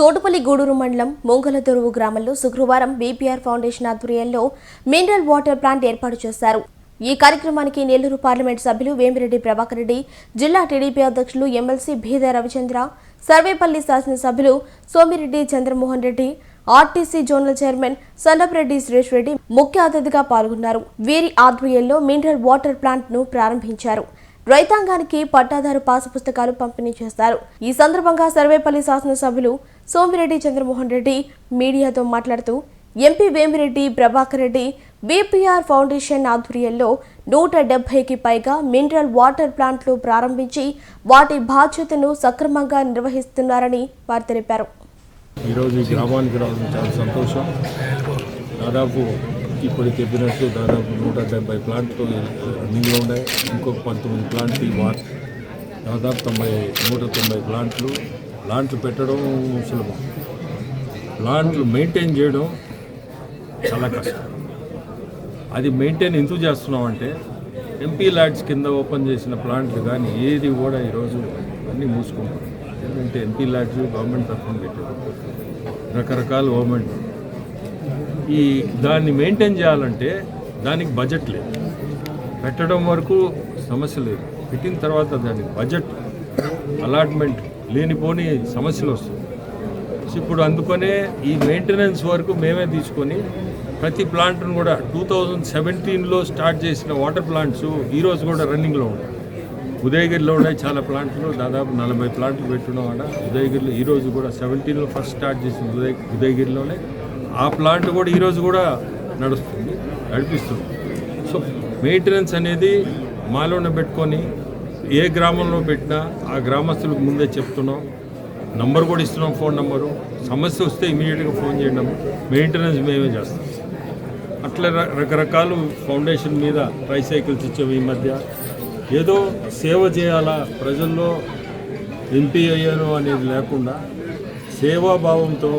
తోటపల్లి గూడూరు మండలం మొంగలదొరువు గ్రామంలో శుక్రవారం బీపీఆర్ ఫౌండేషన్ ఆధ్వర్యంలో మినరల్ వాటర్ ప్లాంట్ ఏర్పాటు చేశారు. ఈ కార్యక్రమానికి నెల్లూరు పార్లమెంట్ సభ్యులు వేమిరెడ్డి ప్రభాకర్ రెడ్డి జిల్లా టీడీపీ అధ్యక్షులు ఎమ్మెల్సీ భీద రవిచంద్ర సర్వేపల్లి శాసనసభ్యులు Somireddy Chandramohan Reddy RTC zonal chairman Sannapareddy Suresh Reddy ముఖ్య అతిథిగా పాల్గొన్నారు. వీరి ఆధ్వర్యంలో మినరల్ వాటర్ ప్లాంట్ను ప్రారంభించారు. రైతాంగానికి పట్టాదారు పాసు పుస్తకాలు పంపిణీ చేస్తారు. ఈ సందర్భంగా సర్వేపల్లి శాసనసభ్యులు సోమిరెడ్డి చంద్రమోహన్ రెడ్డి మీడియాతో మాట్లాడుతూ MP Vemireddy Prabhakar Reddy BPR foundation ఆధ్వర్యంలో నూట డెబ్బైకి పైగా మినరల్ వాటర్ ప్లాంట్లు ప్రారంభించి వాటి బాధ్యతను సక్రమంగా నిర్వహిస్తున్నారని వారు తెలిపారు. ఈరోజు ఈ గ్రామానికి రావడం చాలా సంతోషం. దాదాపు ఇప్పుడు చెప్పినట్టు దాదాపు నూట డెబ్బై ప్లాంట్లు రన్నింగ్లో ఉన్నాయి. ఇంకొక పంతొమ్మిది ప్లాంట్లు వార్. దాదాపు తొంభై నూట తొంభై ప్లాంట్లు. ప్లాంట్లు పెట్టడం సులభం. ప్లాంట్లు మెయింటైన్ చేయడం చాలా కష్టం. అది మెయింటైన్ ఎందుకు చేస్తున్నామంటే ఎంపీ ల్యాడ్స్ కింద ఓపెన్ చేసిన ప్లాంట్లు కానీ ఏది కూడా ఈరోజు అన్నీ మూసుకుంటాం ఎందుకంటే ఎంపీ ల్యాడ్స్ గవర్నమెంట్ తరఫున పెట్టారు. రకరకాల గవర్నమెంట్ ఈ దాన్ని మెయింటైన్ చేయాలంటే దానికి బడ్జెట్ లేదు. పెట్టడం వరకు సమస్య లేదు. పెట్టిన తర్వాత దానికి బడ్జెట్ అలాట్మెంట్ లేనిపోని సమస్యలు వస్తాయి. ఇప్పుడు అందుకనే ఈ మెయింటెనెన్స్ వరకు మేమే తీసుకొని ప్రతి ప్లాంట్ను కూడా టూ థౌజండ్ సెవెంటీన్లో స్టార్ట్ చేసిన వాటర్ ప్లాంట్స్ ఈరోజు కూడా రన్నింగ్లో ఉన్నాయి. ఉదయగిరిలో ఉన్నాయి చాలా ప్లాంట్లు దాదాపు నలభై ప్లాంట్లు పెట్టున్నాం ఆడ ఉదయగిరిలో ఈరోజు కూడా సెవెంటీన్లో ఫస్ట్ స్టార్ట్ చేసిన ఉదయ ఉదయగిరిలోనే. ఆ ప్లాంట్ కూడా ఈరోజు కూడా నడుస్తుంది నడిపిస్తుంది. సో మెయింటెనెన్స్ అనేది మాలోనే పెట్టుకొని ఏ గ్రామంలో పెట్టినా ఆ గ్రామస్తులకు ముందే చెప్తున్నాం. నంబర్ కూడా ఇస్తున్నాం ఫోన్ నంబరు. సమస్య వస్తే ఇమీడియట్గా ఫోన్ చేయడం మెయింటెనెన్స్ మేమే చేస్తాం. అట్లా రకరకాలు ఫౌండేషన్ మీద ట్రైసైకిల్స్ ఇచ్చాము ఈ మధ్య. ఏదో సేవ చేయాలా ప్రజల్లో ఎంపీ అయ్యాను అనేది లేకుండా సేవాభావంతో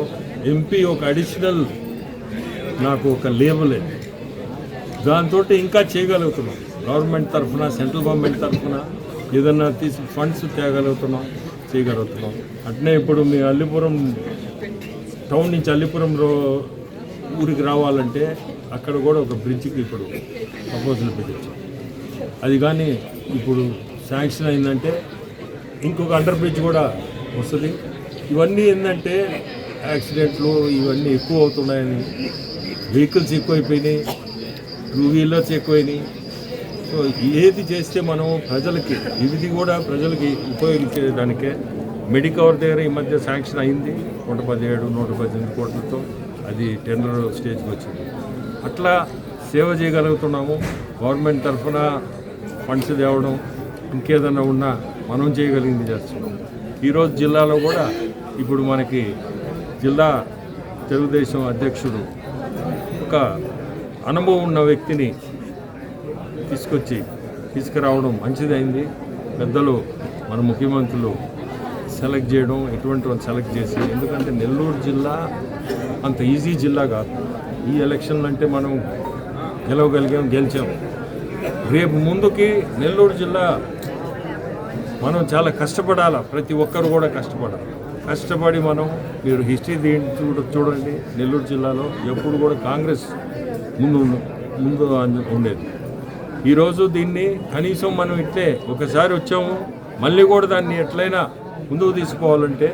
ఎంపీ ఒక అడిషనల్ నాకు ఒక లేబులే దాంతో ఇంకా చేయగలుగుతున్నాం. గవర్నమెంట్ తరఫున సెంట్రల్ గవర్నమెంట్ తరఫున ఏదన్నా తీసి ఫండ్స్ తేగలుగుతున్నాం చేయగలుగుతున్నాం. అట్నే ఇప్పుడు మీ అల్లిపురం టౌన్ నుంచి అల్లిపురం రో ఊరికి రావాలంటే అక్కడ కూడా ఒక బ్రిడ్జికి ఇప్పుడు ప్రపోజల్ పెట్టించాం అది కానీ ఇప్పుడు శాంక్షన్ అయిందంటే ఇంకొక అండర్ బ్రిడ్జ్ కూడా వస్తుంది. ఇవన్నీ ఏంటంటే యాక్సిడెంట్లు ఇవన్నీ ఎక్కువ అవుతున్నాయని వెహికల్స్ ఎక్కువైపోయినాయి టూ వీలర్స్ ఎక్కువైనాయి. సో ఏది చేస్తే మనం ప్రజలకి ఇది కూడా ప్రజలకి ఉపయోగించేదానికే. మెడికవర్ దగ్గర ఈ మధ్య శాంక్షన్ అయింది నూట పదిహేడు నూట పద్దెనిమిది కోట్లతో అది టెండర్ స్టేజ్కి వచ్చింది. అట్లా సేవ చేయగలుగుతున్నాము. గవర్నమెంట్ తరఫున ఫండ్స్ తేవడం ఇంకేదైనా ఉన్నా మనం చేయగలిగింది చేస్తున్నాం. ఈరోజు జిల్లాలో కూడా ఇప్పుడు మనకి జిల్లా తెలుగుదేశం అధ్యక్షుడు ఒక అనుభవం ఉన్న వ్యక్తిని తీసుకొచ్చి తీసుకురావడం మంచిదైంది. పెద్దలు మన ముఖ్యమంత్రులు సెలెక్ట్ చేయడం ఎటువంటి వాళ్ళు సెలెక్ట్ చేసి ఎందుకంటే నెల్లూరు జిల్లా అంత ఈజీ జిల్లా కాదు. ఈ ఎలక్షన్లు అంటే మనం గెలవగలిగాం గెలిచాం. రేపు ముందుకి నెల్లూరు జిల్లా మనం చాలా కష్టపడాలా? ప్రతి ఒక్కరు కూడా కష్టపడాలి. కష్టపడి మనం మీరు హిస్టరీ దీంట్లో చూడ చూడండి. నెల్లూరు జిల్లాలో ఎప్పుడు కూడా కాంగ్రెస్ ముందు ముందు ఉండేది. ఈరోజు దీన్ని కనీసం మనం ఇట్లే ఒకసారి వచ్చాము మళ్ళీ కూడా దాన్ని ఎట్లయినా ముందుకు తీసుకోవాలంటే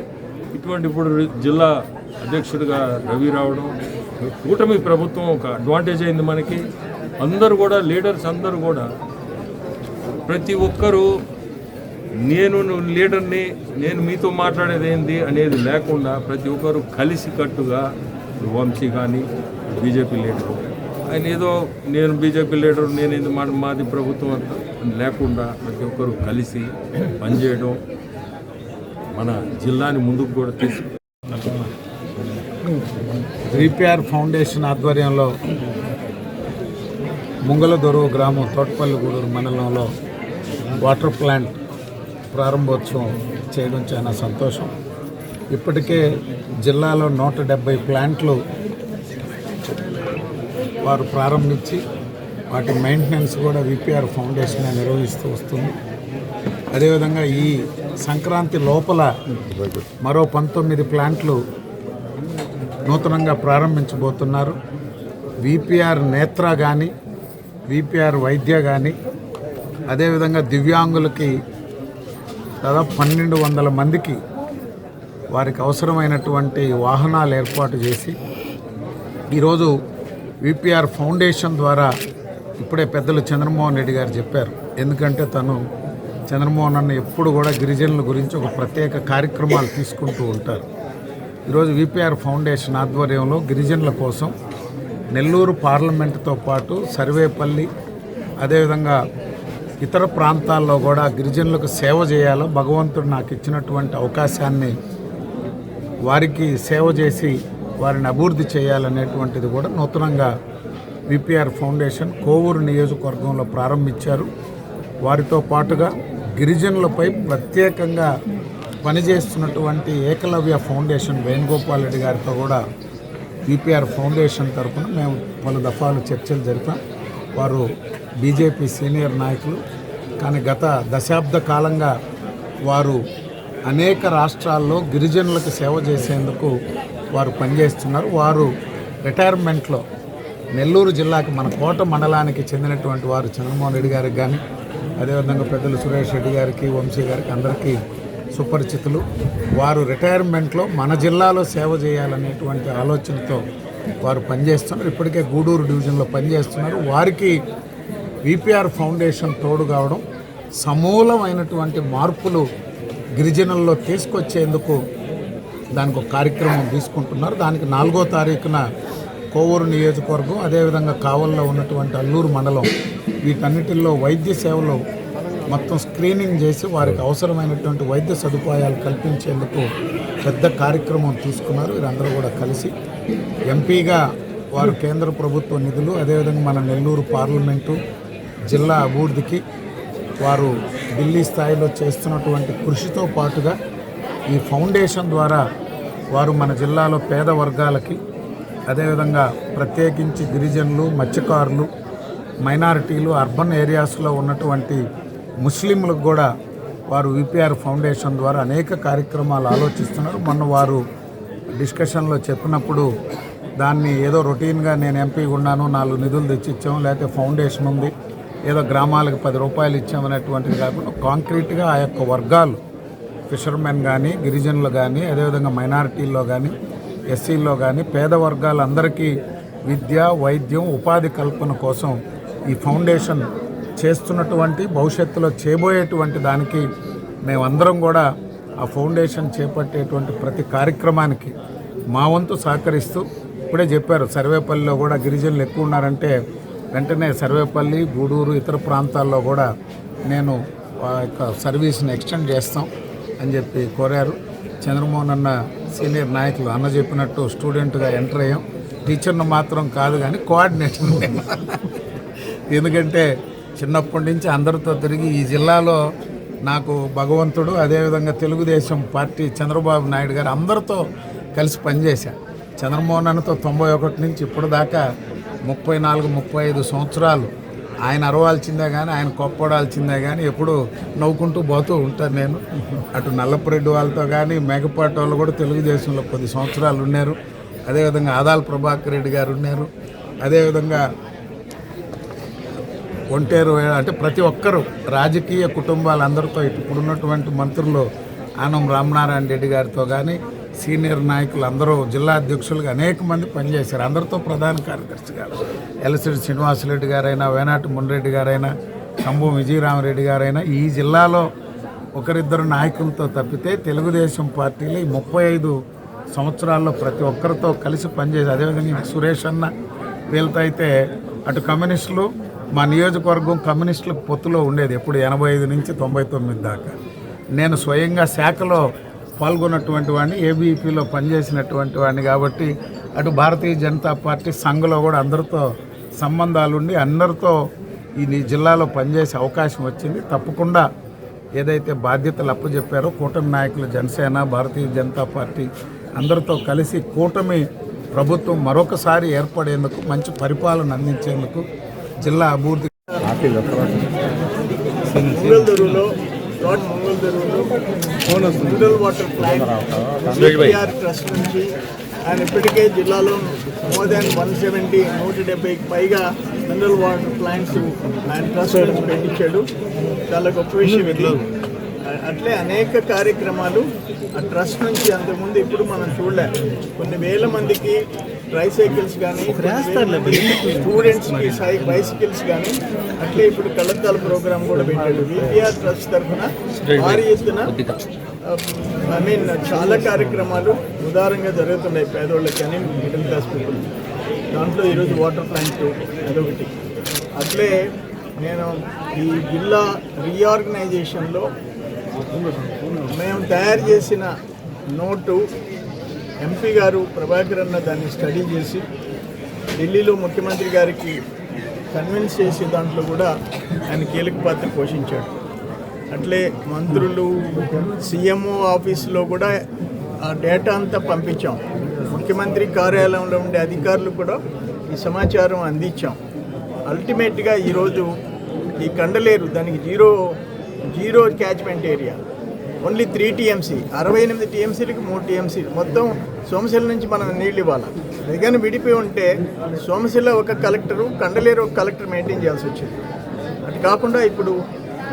ఇటువంటి ఇప్పుడు జిల్లా అధ్యక్షుడిగా రవి రావడం కూటమి ప్రభుత్వం ఒక అడ్వాంటేజ్ అయింది మనకి. అందరూ కూడా లీడర్స్ అందరూ కూడా ప్రతి ఒక్కరూ నేను లీడర్ని నేను మీతో మాట్లాడేది ఏంది అనేది లేకుండా ప్రతి ఒక్కరు కలిసి కట్టుగా వంశీ కానీ బీజేపీ లీడరు ఆయన ఏదో నేను బీజేపీ లీడర్ నేను ఇది మా మాది ప్రభుత్వం అంతా లేకుండా ప్రతి ఒక్కరు కలిసి పనిచేయడం మన జిల్లాని ముందుకు కూడా తీసు రీపీఆర్ ఫౌండేషన్ ఆధ్వర్యంలో ముంగలదొరువు గ్రామం తోటపల్లిగూడూరు మండలంలో వాటర్ ప్లాంట్ ప్రారంభోత్సవం చేయడం చాలా సంతోషం. ఇప్పటికే జిల్లాలో నూట డెబ్బై ప్లాంట్లు వారు ప్రారంభించి వాటి మెయింటెనెన్స్ కూడా విపిఆర్ ఫౌండేషన్ నిర్వహిస్తూ వస్తుంది. అదేవిధంగా ఈ సంక్రాంతి లోపల మరో పంతొమ్మిది ప్లాంట్లు నూతనంగా ప్రారంభించబోతున్నారు. విపిఆర్ నేత్ర కానీ విపిఆర్ వైద్య కానీ అదేవిధంగా దివ్యాంగులకి దాదాపు పన్నెండు వందల మందికి వారికి అవసరమైనటువంటి వాహనాలు ఏర్పాటు చేసి ఈరోజు విపిఆర్ ఫౌండేషన్ ద్వారా ఇప్పుడే పెద్దలు చంద్రమోహన్ రెడ్డి గారు చెప్పారు. ఎందుకంటే తను చంద్రమోహన్ అన్న ఎప్పుడు కూడా గిరిజనుల గురించి ఒక ప్రత్యేక కార్యక్రమాలు తీసుకుంటూ ఉంటారు. ఈరోజు విపిఆర్ ఫౌండేషన్ ఆధ్వర్యంలో గిరిజనుల కోసం నెల్లూరు పార్లమెంటుతో పాటు సర్వేపల్లి అదేవిధంగా ఇతర ప్రాంతాల్లో కూడా గిరిజనులకు సేవ చేయాలో భగవంతుడు నాకు ఇచ్చినటువంటి అవకాశాన్ని వారికి సేవ చేసి వారిని అభివృద్ధి చేయాలనేటువంటిది కూడా నూతనంగా విపిఆర్ ఫౌండేషన్ కోవూరు నియోజకవర్గంలో ప్రారంభించారు. వారితో పాటుగా గిరిజనులపై ప్రత్యేకంగా పనిచేస్తున్నటువంటి ఏకలవ్య ఫౌండేషన్ వేణుగోపాల్ రెడ్డి గారితో కూడా విపిఆర్ ఫౌండేషన్ తరఫున మేము పలు దఫాలు చర్చలు జరిపాం. వారు బీజేపీ సీనియర్ నాయకులు. కానీ గత దశాబ్ద కాలంగా వారు అనేక రాష్ట్రాల్లో గిరిజనులకు సేవ చేసేందుకు వారు పనిచేస్తున్నారు. వారు రిటైర్మెంట్లో నెల్లూరు జిల్లాకి మన కోట మండలానికి చెందినటువంటి వారు చంద్రమోహన్ రెడ్డి గారికి కానీ అదేవిధంగా పెద్దలు సురేష్ రెడ్డి గారికి వంశీ గారికి అందరికీ సుపరిచితులు. వారు రిటైర్మెంట్లో మన జిల్లాలో సేవ చేయాలనేటువంటి ఆలోచనతో వారు పనిచేస్తున్నారు. ఇప్పటికే గూడూరు డివిజన్లో పనిచేస్తున్నారు. వారికి విపిఆర్ ఫౌండేషన్ తోడు కావడం సమూలమైనటువంటి మార్పులు గిరిజనుల్లో తీసుకొచ్చేందుకు దానికి ఒక కార్యక్రమం తీసుకుంటున్నారు. దానికి నాలుగో తారీఖున కోవూరు నియోజకవర్గం అదేవిధంగా కావల్లో ఉన్నటువంటి అల్లూరు మండలం వీటన్నిటిల్లో వైద్య సేవలు మొత్తం స్క్రీనింగ్ చేసి వారికి అవసరమైనటువంటి వైద్య సదుపాయాలు కల్పించేందుకు పెద్ద కార్యక్రమం తీసుకున్నారు. వీరందరూ కూడా కలిసి ఎంపీగా వారు కేంద్ర ప్రభుత్వ నిధులు అదేవిధంగా మన నెల్లూరు పార్లమెంటు జిల్లా అభివృద్ధికి వారు ఢిల్లీ స్థాయిలో చేస్తున్నటువంటి కృషితో పాటుగా ఈ ఫౌండేషన్ ద్వారా వారు మన జిల్లాలో పేద వర్గాలకి అదేవిధంగా ప్రత్యేకించి గిరిజనులు మత్స్యకారులు మైనారిటీలు అర్బన్ ఏరియాస్లో ఉన్నటువంటి ముస్లింలకు కూడా వారు విపిఆర్ ఫౌండేషన్ ద్వారా అనేక కార్యక్రమాలు ఆలోచిస్తున్నారు. మొన్న వారు డిస్కషన్లో చెప్పినప్పుడు దాన్ని ఏదో రొటీన్గా నేను ఎంపీ ఉన్నాను నాలుగు నిధులు తెచ్చిచ్చాము లేకపోతే ఫౌండేషన్ ఉంది ఏదో గ్రామాలకు పది రూపాయలు ఇచ్చామనేటువంటిది కాకుండా కాంక్రీట్గా ఆ యొక్క వర్గాలు ఫిషర్మెన్ కానీ గిరిజనులు కానీ అదేవిధంగా మైనారిటీల్లో కానీ ఎస్సీల్లో కానీ పేద వర్గాలందరికీ విద్య వైద్యం ఉపాధి కల్పన కోసం ఈ ఫౌండేషన్ చేస్తున్నటువంటి భవిష్యత్తులో చేయబోయేటువంటి దానికి మేమందరం కూడా ఆ ఫౌండేషన్ చేపట్టేటువంటి ప్రతి కార్యక్రమానికి మా వంతు సహకరిస్తూ ఇప్పుడే చెప్పారు సర్వేపల్లిలో కూడా గిరిజనులు ఎక్కువ ఉన్నారంటే వెంటనే సర్వేపల్లి గూడూరు ఇతర ప్రాంతాల్లో కూడా నేను ఆ యొక్క సర్వీస్ని ఎక్స్టెండ్ చేస్తాం అని చెప్పి కోరారు. చంద్రమోహన్ అన్న సీనియర్ నాయకులు అన్న చెప్పినట్టు స్టూడెంట్గా ఎంటర్ అయ్యాం. టీచర్ను మాత్రం కాదు కానీ కోఆర్డినేటర్ ఎందుకంటే చిన్నప్పటి నుంచి అందరితో తిరిగి ఈ జిల్లాలో నాకు భగవంతుడు అదేవిధంగా తెలుగుదేశం పార్టీ చంద్రబాబు నాయుడు గారు అందరితో కలిసి పనిచేశా చంద్రమోహన్ అన్నతో తొంభై ఒకటి నుంచి ఇప్పుడు దాకా ముప్పై నాలుగు ముప్పై ఐదు సంవత్సరాలు ఆయన అరవాల్సిందే కానీ ఆయన కొప్పడాల్సిందే కానీ ఎప్పుడు నవ్వుకుంటూ పోతూ ఉంటాను నేను. అటు నల్లపురెడ్డి వాళ్ళతో కానీ మేకపాటి వాళ్ళు కూడా తెలుగుదేశంలో కొద్ది సంవత్సరాలు ఉన్నారు. అదేవిధంగా ఆదాల ప్రభాకర్ రెడ్డి గారు ఉన్నారు. అదేవిధంగా ఒంటేరు అంటే ప్రతి ఒక్కరూ రాజకీయ కుటుంబాలందరితో ఇప్పుడున్నటువంటి మంత్రులు ఆనం రామనారాయణ రెడ్డి గారితో కానీ సీనియర్ నాయకులు అందరూ జిల్లా అధ్యక్షులుగా అనేక మంది పనిచేశారు. అందరితో ప్రధాన కార్యదర్శి గారు ఎలసిడి శ్రీనివాసరెడ్డి గారైనా వేనాటి మున్రెడ్డి గారైనా కంబు విజయరామరెడ్డి గారైనా ఈ జిల్లాలో ఒకరిద్దరు నాయకులతో తప్పితే తెలుగుదేశం పార్టీలో ఈ ముప్పై ఐదు సంవత్సరాల్లో ప్రతి ఒక్కరితో కలిసి పనిచేసి అదేవిధంగా సురేష్ అన్న వీళ్ళతో అయితే అటు కమ్యూనిస్టులు మా నియోజకవర్గం కమ్యూనిస్టులకు పొత్తులో ఉండేది ఎప్పుడు ఎనభై ఐదు నుంచి తొంభై తొమ్మిది దాకా. నేను స్వయంగా శాఖలో పాల్గొన్నటువంటి వాడిని ఏబీపీలో పనిచేసినటువంటి వాడిని కాబట్టి అటు భారతీయ జనతా పార్టీ సంఘలో కూడా అందరితో సంబంధాలు ఉండి అందరితో ఈ జిల్లాలో పనిచేసే అవకాశం వచ్చింది. తప్పకుండా ఏదైతే బాధ్యతలు అప్పచెప్పారో కూటమి నాయకులు జనసేన భారతీయ జనతా పార్టీ అందరితో కలిసి కూటమి ప్రభుత్వం మరొకసారి ఏర్పడేందుకు మంచి పరిపాలన అందించేందుకు జిల్లా అభివృద్ధి గాడ్ మంగళదరువులో మినరల్ వాటర్ ప్లాంట్ ట్రస్ట్ నుంచి. ఆయన ఇప్పటికే జిల్లాలో మోర్ దాన్ వన్ సెవెంటీ నూట డెబ్బైకి పైగా మినరల్ వాటర్ ప్లాంట్స్ ఆయన ట్రస్ట్ పెట్టించాడు. చాలా గొప్ప విషయం ఇది. అట్లే అనేక కార్యక్రమాలు ఆ ట్రస్ట్ నుంచి అంతకుముందు ఇప్పుడు మనం చూడలే. కొన్ని వేల మందికి ట్రైసైకిల్స్ కానీ స్టూడెంట్స్కి సై బైసికల్స్ కానీ అట్లే ఇప్పుడు కళ్ళద్దాల ప్రోగ్రామ్ కూడా పెట్టాడు. విపిఆర్ ట్రస్ట్ తరఫున భారీ ఎత్తున ఐ మీన్ చాలా కార్యక్రమాలు ఉదారంగా జరుగుతున్నాయి పేదోళ్ళకి కానీ మిడిల్ క్లాస్ పీపుల్ దాంట్లో ఈరోజు వాటర్ ప్లాంట్ అదొకటి. అట్లే నేను ఈ జిల్లా రీఆర్గనైజేషన్లో మేము తయారు చేసిన నోటు ఎంపీ గారు ప్రభాకర్ అన్న దాన్ని స్టడీ చేసి ఢిల్లీలో ముఖ్యమంత్రి గారికి కన్విన్స్ చేసే దాంట్లో కూడా ఆయన కీలక పాత్ర పోషించాడు. అట్లే మంత్రులు సీఎంఓ ఆఫీసులో కూడా ఆ డేటా అంతా పంపించాం. ముఖ్యమంత్రి కార్యాలయంలో ఉండే అధికారులు కూడా ఈ సమాచారం అందించాం. అల్టిమేట్గా ఈరోజు ఈ కండలేరు దానికి zero zero catchment area only three TMC అరవై ఎనిమిది టీఎంసీలకి మూడు టీఎంసీలు మొత్తం సోమశిల నుంచి మనం నీళ్ళు ఇవ్వాలి. అదిగాని విడిపోయి ఉంటే సోమశిల ఒక కలెక్టరు కండలేరు ఒక కలెక్టర్ మెయింటైన్ చేయాల్సి వచ్చింది. అది కాకుండా ఇప్పుడు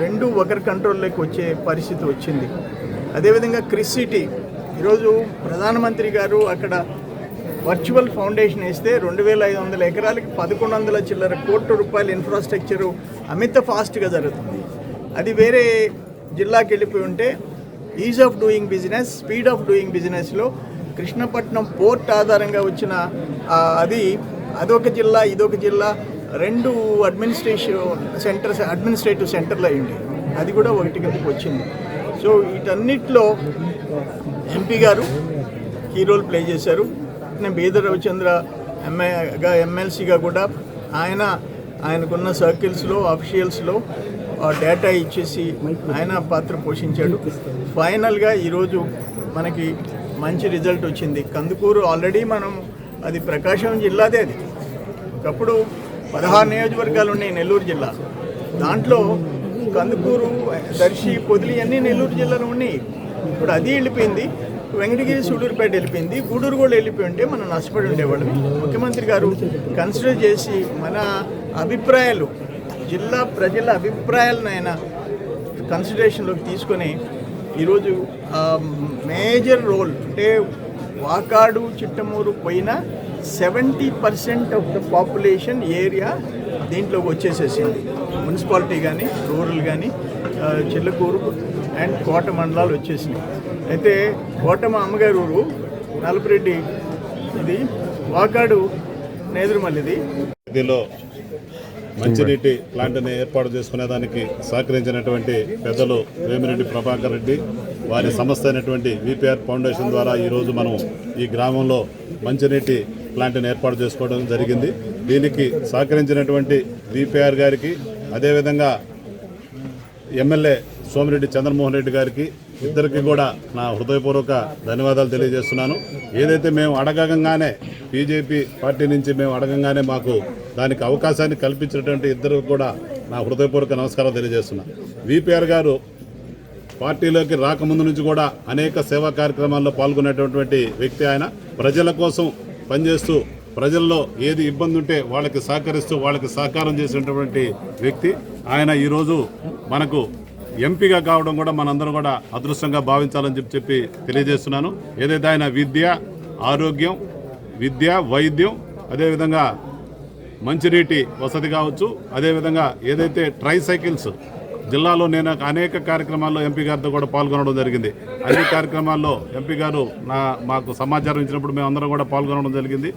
రెండు ఒకరి కంట్రోల్లోకి వచ్చే పరిస్థితి వచ్చింది. అదేవిధంగా క్రిస్ సిటీ ఈరోజు ప్రధానమంత్రి గారు అక్కడ వర్చువల్ ఫౌండేషన్ వేస్తే రెండు వేల ఐదు వందల ఎకరాలకి పదకొండు వందల చిల్లర కోట్ల రూపాయల ఇన్ఫ్రాస్ట్రక్చరు అమిత ఫాస్ట్గా జరుగుతుంది. అది వేరే జిల్లాకి వెళ్ళిపోయి ఉంటే ease of doing business speed of doing బిజినెస్లో కృష్ణపట్నం పోర్ట్ ఆధారంగా వచ్చిన అది అదొక జిల్లా ఇదొక జిల్లా రెండు అడ్మినిస్ట్రేషన్ సెంటర్స్ అడ్మినిస్ట్రేటివ్ సెంటర్లు అయ్యింది. అది కూడా ఒకటి కిందకి వచ్చింది. సో వీటన్నిటిలో ఎంపీ గారు కీ రోల్ ప్లే చేశారు. నేను బీదర్ రవిచంద్ర ఎంఏగా ఎమ్మెల్సీగా కూడా ఆయన ఆయనకున్న సర్కిల్స్లో అఫీషియల్స్లో డేటా ఇచ్చేసి ఆయన పాత్ర పోషించాడు. ఫైనల్గా ఈరోజు మనకి మంచి రిజల్ట్ వచ్చింది. కందుకూరు ఆల్రెడీ మనం అది ప్రకాశం జిల్లాదే అది. ఒకప్పుడు పదహారు నియోజకవర్గాలు ఉన్నాయి నెల్లూరు జిల్లా. దాంట్లో కందుకూరు దర్శి పొదిలి అన్నీ నెల్లూరు జిల్లాలో ఉన్నాయి. ఇప్పుడు అది వెళ్ళిపోయింది. వెంకటగిరి సూడూరుపేట వెళ్ళిపోయింది. గూడూరు కూడా వెళ్ళిపోయి ఉంటే మనం నష్టపడి ఉండేవాళ్ళం. ముఖ్యమంత్రి గారు కన్సిడర్ చేసి మన అభిప్రాయాలు జిల్లా ప్రజల అభిప్రాయాలను ఆయన కన్సిడరేషన్లోకి తీసుకొని ఈరోజు మేజర్ రోల్ అంటే వాకాడు చిట్టమూరు పోయిన seventy percent of the population area దీంట్లోకి వచ్చేసేసింది. మున్సిపాలిటీ కానీ రూరల్ కానీ చిల్లకూరు అండ్ కోట మండలాలు వచ్చేసినాయి. అయితే కోటమ అమ్మగారు ఊరు నలపరెడ్డి ఇది వాకాడు నేదురుమల్లిది. మంచినీటి ప్లాంట్ని ఏర్పాటు చేసుకునేదానికి సహకరించినటువంటి పెద్దలు వేమిరెడ్డి ప్రభాకర్ రెడ్డి వారి సంస్థ అయినటువంటి విపిఆర్ ఫౌండేషన్ ద్వారా ఈరోజు మనం ఈ గ్రామంలో మంచినీటి ప్లాంట్ని ఏర్పాటు చేసుకోవడం జరిగింది. దీనికి సహకరించినటువంటి విపిఆర్ గారికి అదేవిధంగా ఎమ్మెల్యే సోమిరెడ్డి చంద్రమోహన్ రెడ్డి గారికి ఇద్దరికి కూడా నా హృదయపూర్వక ధన్యవాదాలు తెలియజేస్తున్నాను. ఏదైతే మేము అడగంగానే బీజేపీ పార్టీ నుంచి మేము అడగంగానే మాకు దానికి అవకాశాన్ని కల్పించినటువంటి ఇద్దరు కూడా నా హృదయపూర్వక నమస్కారం తెలియజేస్తున్నా. విపిఆర్ గారు పార్టీలోకి రాకముందు నుంచి కూడా అనేక సేవా కార్యక్రమాల్లో పాల్గొనేటటువంటి వ్యక్తి ఆయన. ప్రజల కోసం పనిచేస్తూ ప్రజల్లో ఏది ఇబ్బంది ఉంటే వాళ్ళకి సహకరిస్తూ వాళ్ళకి సహకారం చేసినటువంటి వ్యక్తి. ఆయన ఈరోజు మనకు ఎంపీగా కావడం కూడా మనందరం కూడా అదృష్టంగా భావించాలని చెప్పి చెప్పి తెలియజేస్తున్నాను. ఏదైతే ఆయన విద్య ఆరోగ్యం విద్య వైద్యం అదేవిధంగా మంచినీటి వసతి కావచ్చు. అదేవిధంగా ఏదైతే ట్రై సైకిల్స్ జిల్లాలో నేను అనేక కార్యక్రమాల్లో ఎంపీ గారితో కూడా పాల్గొనడం జరిగింది. అన్ని కార్యక్రమాల్లో ఎంపీ గారు నా మాకు సమాచారం ఇచ్చినప్పుడు మేము కూడా పాల్గొనడం జరిగింది.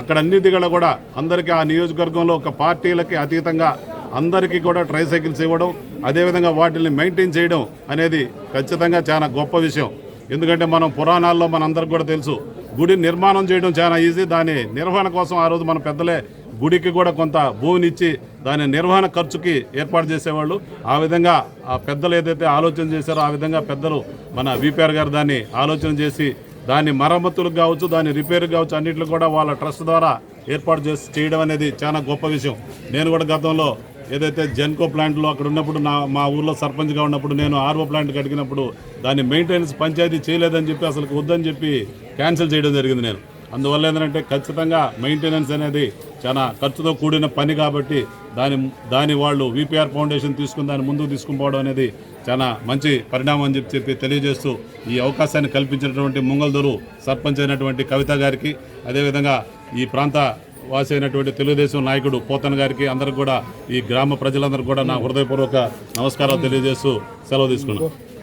అక్కడ అన్ని కూడా కూడా అందరికీ ఆ నియోజకవర్గంలో ఒక పార్టీలకి అతీతంగా అందరికీ కూడా ట్రై సైకిల్స్ ఇవ్వడం అదేవిధంగా వాటిని మెయింటైన్ చేయడం అనేది ఖచ్చితంగా చాలా గొప్ప విషయం. ఎందుకంటే మనం పురాణాల్లో మనందరికి కూడా తెలుసు గుడి నిర్మాణం చేయడం చాలా ఈజీ. దాని నిర్వహణ కోసం ఆ రోజు మన పెద్దలే గుడికి కూడా కొంత భూమినిచ్చి దాని నిర్వహణ ఖర్చుకి ఏర్పాటు చేసేవాళ్ళు. ఆ విధంగా ఆ పెద్దలు ఏదైతే ఆలోచన చేశారో ఆ విధంగా పెద్దలు మన విపిఆర్ గారు దాన్ని ఆలోచన చేసి దాని మరమ్మతులకు కావచ్చు దాని రిపేర్ కావచ్చు అన్నింటిలో కూడా వాళ్ళ ట్రస్ట్ ద్వారా ఏర్పాటు చేసి చేయడం అనేది చాలా గొప్ప విషయం. నేను కూడా గతంలో ఏదైతే జెన్కో ప్లాంట్లో అక్కడ ఉన్నప్పుడు నా మా ఊర్లో సర్పంచ్గా ఉన్నప్పుడు నేను ఆర్ఓ ప్లాంట్ కడిగినప్పుడు దాని మెయింటెనెన్స్ పంచాయతీ చేయలేదని చెప్పి అసలు వద్దని చెప్పి క్యాన్సిల్ చేయడం జరిగింది నేను. అందువల్ల ఏంటంటే ఖచ్చితంగా మెయింటెనెన్స్ అనేది చాలా ఖర్చుతో కూడిన పని కాబట్టి దాని దాని వాళ్ళు విపిఆర్ ఫౌండేషన్ తీసుకుని దాన్ని ముందుకు తీసుకుపోవడం అనేది చాలా మంచి పరిణామం అని చెప్పి చెప్పి తెలియజేస్తూ ఈ అవకాశాన్ని కల్పించినటువంటి ముంగల్దూరు సర్పంచ్ అయినటువంటి కవిత గారికి అదేవిధంగా ఈ ప్రాంత వాసి అయినటువంటి తెలుగుదేశం నాయకుడు పోతన్ గారికి అందరికి కూడా ఈ గ్రామ ప్రజలందరికీ కూడా నా హృదయపూర్వక నమస్కారాలు తెలియజేస్తూ సెలవు తీసుకున్నాను.